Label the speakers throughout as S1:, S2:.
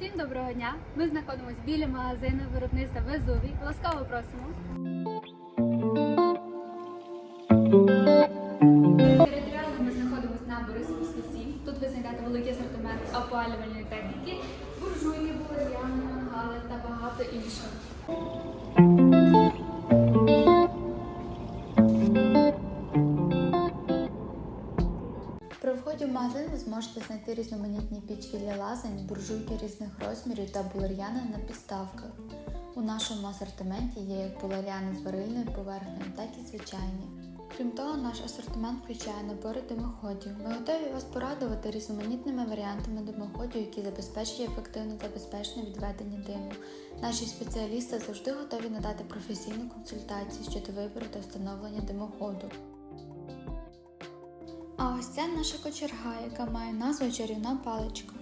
S1: Всім доброго дня! Ми знаходимося біля магазину виробництва Везувій. Ласкаво просимо. Територіально ми знаходимося на Бориспільській 7. Тут ви знайдете великий асортимент опалювальної техніки, буржуйки, булер'яни, мангали та багато іншого. При вході в магазин ви зможете знайти різноманітні пічки для лазень, буржуйки різних розмірів та булер'яни на підставках. У нашому асортименті є як булер'яни з варильною поверхнею, так і звичайні. Крім того, наш асортимент включає набори димоходів. Ми готові вас порадувати різноманітними варіантами димоходів, які забезпечують ефективне та безпечне відведення диму. Наші спеціалісти завжди готові надати професійну консультацію щодо вибору та встановлення димоходу. А ось це наша кочерга, яка має назву чарівна паличка.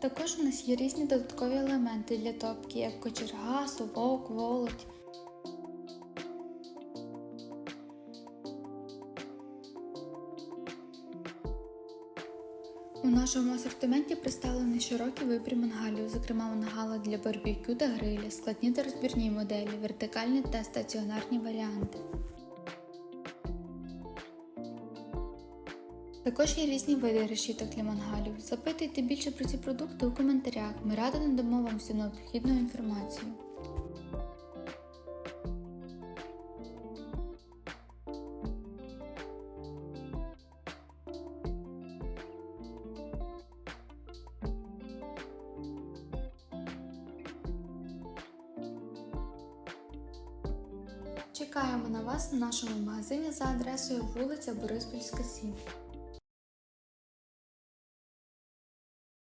S1: Також у нас є різні додаткові елементи для топки, як кочерга, совок, волоть. У нашому асортименті представлений широкий вибір мангалів, зокрема мангали для барбекю та гриля, складні та розбірні моделі, вертикальні та стаціонарні варіанти. Також є різні види решіток для мангалів. Запитуйте більше про ці продукти у коментарях. Ми радо надамо вам всю необхідну інформацію. Чекаємо на вас в нашому магазині за адресою вулиця Бориспільська 7.